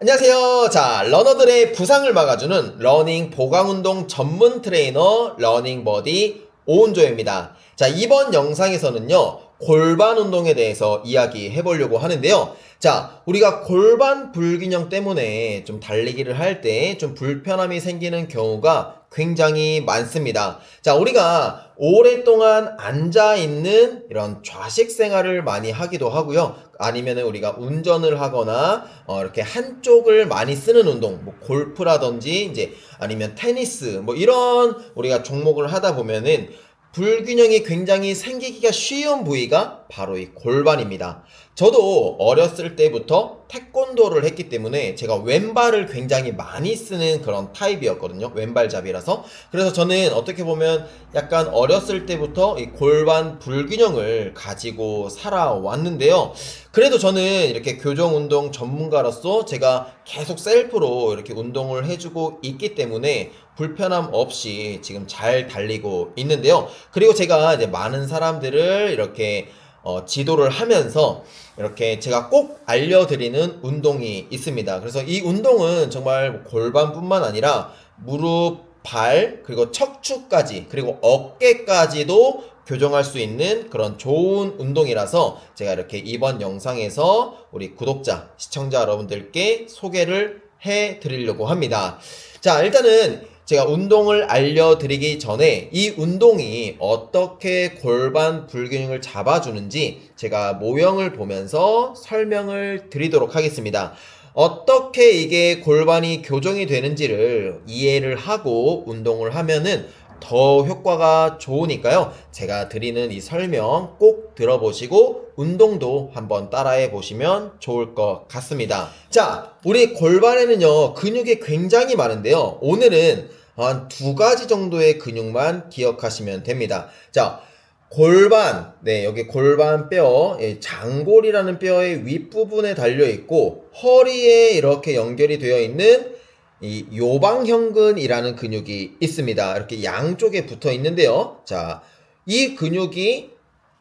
안녕하세요. 자, 러너들의 부상을 막아주는 러닝 보강운동 전문 트레이너 러닝버디 오은조입니다. 자, 이번 영상에서는요, 골반 운동에 대해서 이야기해 보려고 하는데요. 자, 우리가 골반 불균형 때문에 좀 달리기를 할 때 좀 불편함이 생기는 경우가 굉장히 많습니다. 자, 우리가 오랫동안 앉아 있는 이런 좌식 생활을 많이 하기도 하고요. 아니면은 우리가 운전을 하거나 어, 이렇게 한쪽을 많이 쓰는 운동, 뭐 골프라든지 이제 아니면 테니스 뭐 이런 우리가 종목을 하다 보면은 불균형이 굉장히 생기기가 쉬운 부위가 바로 이 골반입니다. 저도 어렸을 때부터 태권도를 했기 때문에 제가 왼발을 굉장히 많이 쓰는 그런 타입이었거든요. 왼발잡이라서. 그래서 저는 어떻게 보면 약간 어렸을 때부터 이 골반 불균형을 가지고 살아왔는데요. 그래도 저는 이렇게 교정 운동 전문가로서 제가 계속 셀프로 이렇게 운동을 해주고 있기 때문에 불편함 없이 지금 잘 달리고 있는데요. 그리고 제가 이제 많은 사람들을 이렇게 어, 지도를 하면서 이렇게 제가 꼭 알려드리는 운동이 있습니다. 그래서 이 운동은 정말 뭐 골반뿐만 아니라 무릎, 발, 그리고 척추까지, 그리고 어깨까지도 교정할 수 있는 그런 좋은 운동이라서 제가 이렇게 이번 영상에서 우리 구독자, 시청자 여러분들께 소개를 해 드리려고 합니다. 자, 일단은 제가 운동을 알려드리기 전에 이 운동이 어떻게 골반 불균형을 잡아주는지 제가 모형을 보면서 설명을 드리도록 하겠습니다. 어떻게 이게 골반이 교정이 되는지를 이해를 하고 운동을 하면은 더 효과가 좋으니까요. 제가 드리는 이 설명 꼭 들어보시고 운동도 한번 따라해 보시면 좋을 것 같습니다. 자, 우리 골반에는요, 근육이 굉장히 많은데요. 오늘은 한 두 가지 정도의 근육만 기억하시면 됩니다. 자, 골반, 네, 여기 골반 뼈, 예, 장골이라는 뼈의 윗부분에 달려 있고, 허리에 이렇게 연결이 되어 있는 이 요방형근이라는 근육이 있습니다. 이렇게 양쪽에 붙어 있는데요. 자, 이 근육이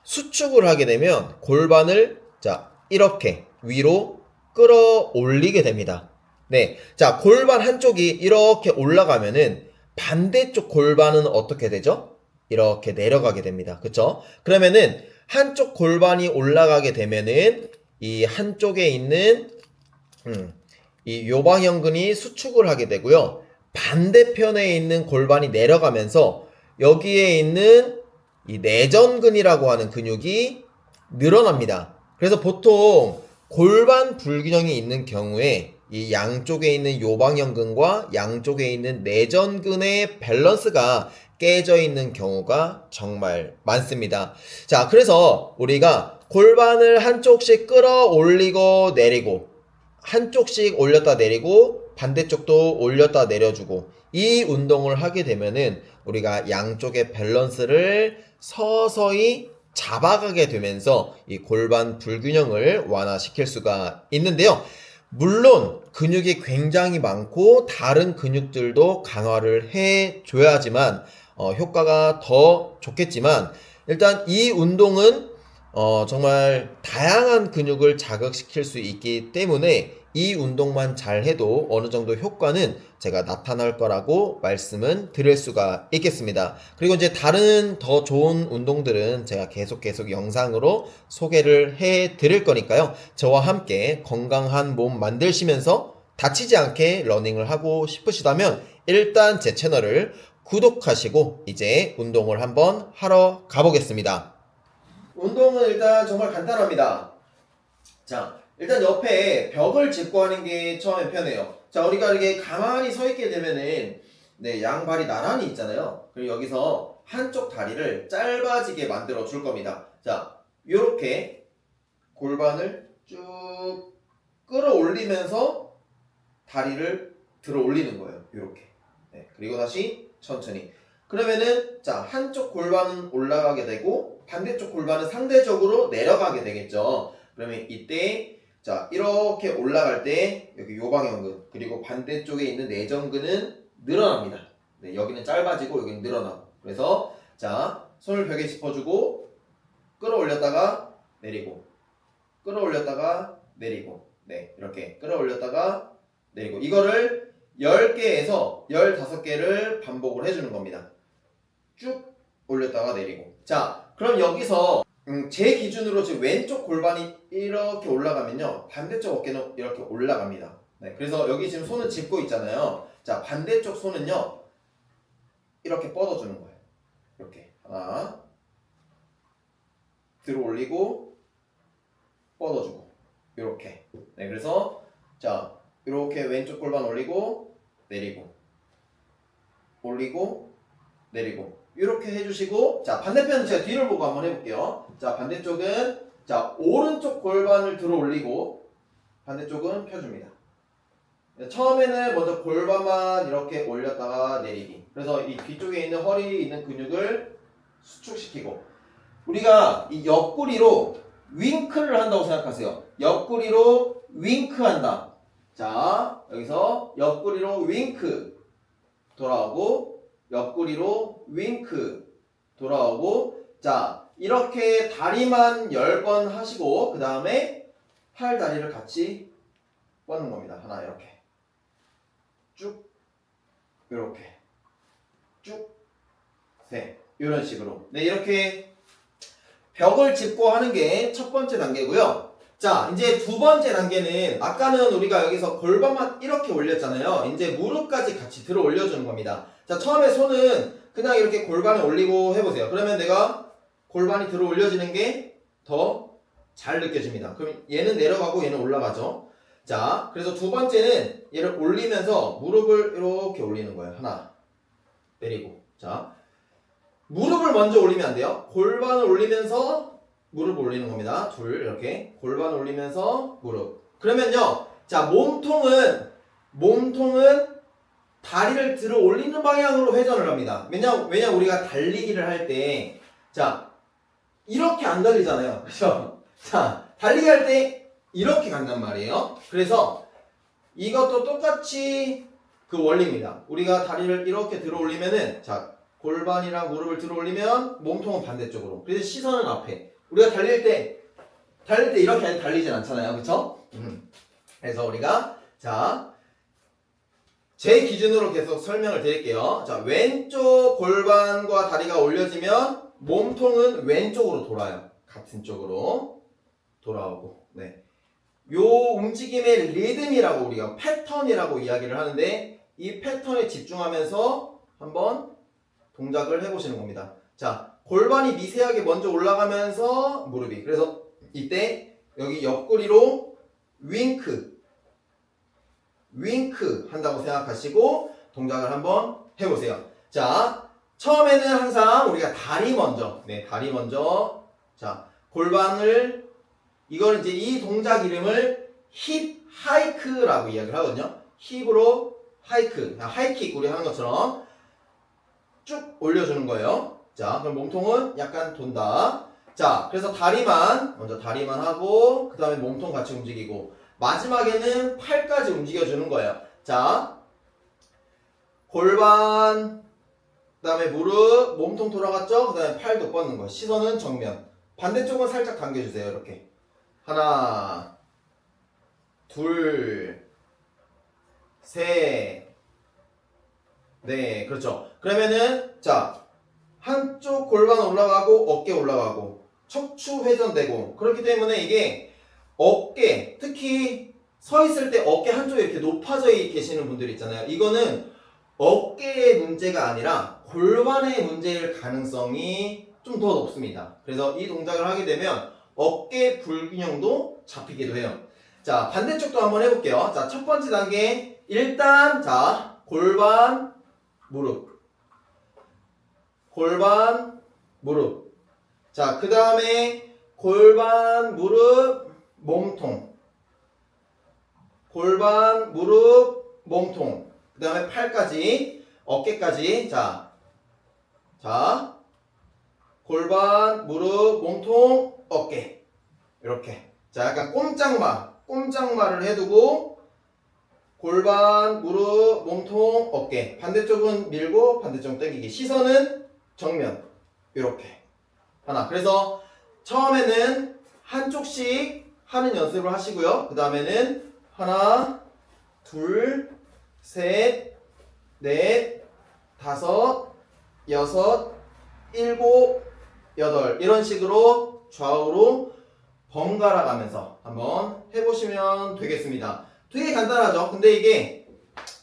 수축을 하게 되면 골반을 자, 이렇게 위로 끌어올리게 됩니다. 네. 자, 골반 한쪽이 이렇게 올라가면은 반대쪽 골반은 어떻게 되죠? 이렇게 내려가게 됩니다. 그쵸? 그러면은 한쪽 골반이 올라가게 되면은 이 한쪽에 있는 음, 이 요방형근이 수축을 하게 되고요. 반대편에 있는 골반이 내려가면서 여기에 있는 이 내전근이라고 하는 근육이 늘어납니다. 그래서 보통 골반 불균형이 있는 경우에 이 양쪽에 있는 요방형근과 양쪽에 있는 내전근의 밸런스가 깨져 있는 경우가 정말 많습니다. 자, 그래서 우리가 골반을 한쪽씩 끌어올리고 내리고 한쪽씩 올렸다 내리고 반대쪽도 올렸다 내려주고 이 운동을 하게 되면은 우리가 양쪽의 밸런스를 서서히 잡아가게 되면서 이 골반 불균형을 완화시킬 수가 있는데요. 물론 근육이 굉장히 많고 다른 근육들도 강화를 해 줘야지만 어, 효과가 더 좋겠지만 일단 이 운동은 어, 정말 다양한 근육을 자극시킬 수 있기 때문에 이 운동만 잘 해도 어느 정도 효과는 제가 나타날 거라고 말씀은 드릴 수가 있겠습니다. 그리고 이제 다른 더 좋은 운동들은 제가 계속 계속 영상으로 소개를 해 드릴 거니까요. 저와 함께 건강한 몸 만드시면서 다치지 않게 러닝을 하고 싶으시다면 일단 제 채널을 구독하시고 이제 운동을 한번 하러 가보겠습니다. 운동은 일단 정말 간단합니다. 자, 일단 옆에 벽을 짚고 하는 게 처음에 편해요. 자, 우리가 이렇게 가만히 서 있게 되면은 네, 양발이 나란히 있잖아요. 그리고 여기서 한쪽 다리를 짧아지게 만들어 줄 겁니다. 자, 요렇게 골반을 쭉 끌어올리면서 다리를 들어 올리는 거예요. 요렇게. 네, 그리고 다시 천천히. 그러면은 자, 한쪽 골반은 올라가게 되고 반대쪽 골반은 상대적으로 내려가게 되겠죠. 그러면 이때 자, 이렇게 올라갈 때 여기 요방형근 그리고 반대쪽에 있는 내전근은 늘어납니다. 네, 여기는 짧아지고 여기는 늘어나고. 그래서 자, 손을 벽에 짚어주고 끌어올렸다가 내리고 끌어올렸다가 내리고 네, 이렇게 끌어올렸다가 내리고 이거를 10개에서 15개를 반복을 해주는 겁니다. 쭉 올렸다가 내리고 자 그럼 여기서 음, 제 기준으로 지금 왼쪽 골반이 이렇게 올라가면요 반대쪽 어깨는 이렇게 올라갑니다. 네, 그래서 여기 지금 손을 짚고 있잖아요. 자 반대쪽 손은요 이렇게 뻗어주는 거예요. 이렇게 하나 들어 올리고 뻗어주고 이렇게 네 그래서 자 이렇게 왼쪽 골반 올리고 내리고 올리고 내리고 이렇게 해주시고 자 반대편은 제가 뒤를 보고 한번 해볼게요. 자 반대쪽은 자 오른쪽 골반을 들어 올리고 반대쪽은 펴줍니다. 네, 처음에는 먼저 골반만 이렇게 올렸다가 내리기. 그래서 이 뒤쪽에 있는 허리 있는 근육을 수축시키고. 우리가 이 옆구리로 윙크를 한다고 생각하세요. 옆구리로 윙크한다. 자 여기서 옆구리로 윙크 돌아오고 옆구리로 윙크 돌아오고 자 이렇게 다리만 10번 하시고 그 다음에 팔 다리를 같이 뻗는 겁니다. 하나 이렇게. 쭉. 이렇게. 쭉셋 이런 식으로. 네 이렇게 벽을 짚고 하는 게 첫 번째 단계고요. 자 이제 두 번째 단계는 아까는 우리가 여기서 골반만 이렇게 올렸잖아요. 이제 무릎까지 같이 들어 올려주는 겁니다 자 처음에 손은 그냥 이렇게 골반에 올리고 해보세요 그러면 내가 골반이 들어 올려지는 게 더 잘 느껴집니다 그럼 얘는 내려가고 얘는 올라가죠 자 그래서 두 번째는 얘를 올리면서 무릎을 이렇게 올리는 거예요 하나 내리고 자 무릎을 먼저 올리면 안 돼요 골반을 올리면서 무릎 올리는 겁니다. 둘 이렇게 골반 올리면서 무릎. 그러면요. 자 몸통은 몸통은 다리를 들어 올리는 방향으로 회전을 합니다. 왜냐 왜냐 우리가 달리기를 할 때 자 이렇게 안 달리잖아요. 그렇죠? 자 달리기 할 때 이렇게 간단 말이에요. 그래서 이것도 똑같이 그 원리입니다. 우리가 다리를 이렇게 들어 올리면은 자 골반이랑 무릎을 들어 올리면 몸통은 반대쪽으로. 그래서 시선은 앞에. 우리가 달릴 때 달릴 때 이렇게 달리진 않잖아요, 그렇죠? 그래서 우리가 자. 제 기준으로 계속 설명을 드릴게요. 자, 왼쪽 골반과 다리가 올려지면 몸통은 왼쪽으로 돌아요. 같은 쪽으로 돌아오고. 네. 요 움직임의 리듬이라고 우리가 패턴이라고 이야기를 하는데 이 패턴에 집중하면서 한번 동작을 해보시는 겁니다. 자, 골반이 미세하게 먼저 올라가면서 무릎이. 그래서 이때 여기 옆구리로 윙크, 윙크 한다고 생각하시고 동작을 한번 해보세요. 자, 처음에는 항상 우리가 다리 먼저, 네, 다리 먼저. 자, 골반을 이걸 이제 이 동작 이름을 힙 하이크라고 이야기를 하거든요. 힙으로 하이크, 하이킥 우리 하는 것처럼 쭉 올려주는 거예요. 자, 그럼 몸통은 약간 돈다. 자, 그래서 다리만, 먼저 다리만 하고, 그 다음에 몸통 같이 움직이고, 마지막에는 팔까지 움직여주는 거예요. 자, 골반, 그 다음에 무릎, 몸통 돌아갔죠? 그 다음에 팔도 뻗는 거예요. 시선은 정면. 반대쪽은 살짝 당겨주세요. 이렇게. 하나, 둘, 셋, 네, 그렇죠. 그러면은, 자, 한쪽 골반 올라가고 어깨 올라가고 척추 회전되고 그렇기 때문에 이게 어깨 특히 서 있을 때 어깨 한쪽에 이렇게 높아져 계시는 분들 있잖아요. 이거는 어깨의 문제가 아니라 골반의 문제일 가능성이 좀 더 높습니다. 그래서 이 동작을 하게 되면 어깨 불균형도 잡히기도 해요. 자, 반대쪽도 한번 해볼게요. 자, 첫 번째 단계. 일단, 자, 골반, 무릎. 골반, 무릎. 자, 그 다음에 골반, 무릎, 몸통. 골반, 무릎, 몸통. 그 다음에 팔까지, 어깨까지. 자, 자, 골반, 무릎, 몸통, 어깨. 이렇게. 자, 약간 꼼짝마. 꼼짝마를 해두고, 골반, 무릎, 몸통, 어깨. 반대쪽은 밀고, 반대쪽은 당기기. 시선은 정면 이렇게 하나 그래서 처음에는 한쪽씩 하는 연습을 하시고요 그 다음에는 하나 둘, 셋, 넷, 다섯, 여섯, 일곱, 여덟 이런 식으로 좌우로 번갈아 가면서 한번 해보시면 되겠습니다. 되게 간단하죠? 근데 이게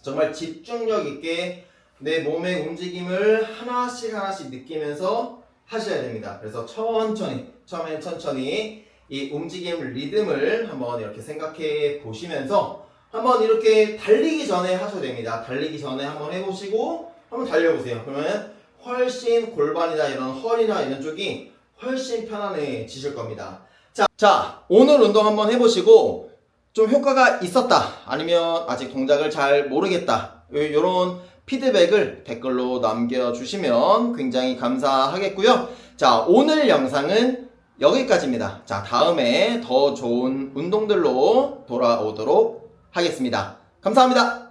정말 집중력 있게 내 몸의 움직임을 하나씩 하나씩 느끼면서 하셔야 됩니다. 그래서 천천히, 처음엔 천천히 이 움직임 리듬을 한번 이렇게 생각해 보시면서 한번 이렇게 달리기 전에 하셔도 됩니다. 달리기 전에 한번 해보시고 한번 달려보세요. 그러면 훨씬 골반이나 이런 허리나 이런 쪽이 훨씬 편안해지실 겁니다. 자, 자, 오늘 운동 한번 해보시고 좀 효과가 있었다. 아니면 아직 동작을 잘 모르겠다. 이런 피드백을 댓글로 남겨주시면 굉장히 감사하겠고요. 자, 오늘 영상은 여기까지입니다. 자, 다음에 더 좋은 운동들로 돌아오도록 하겠습니다. 감사합니다.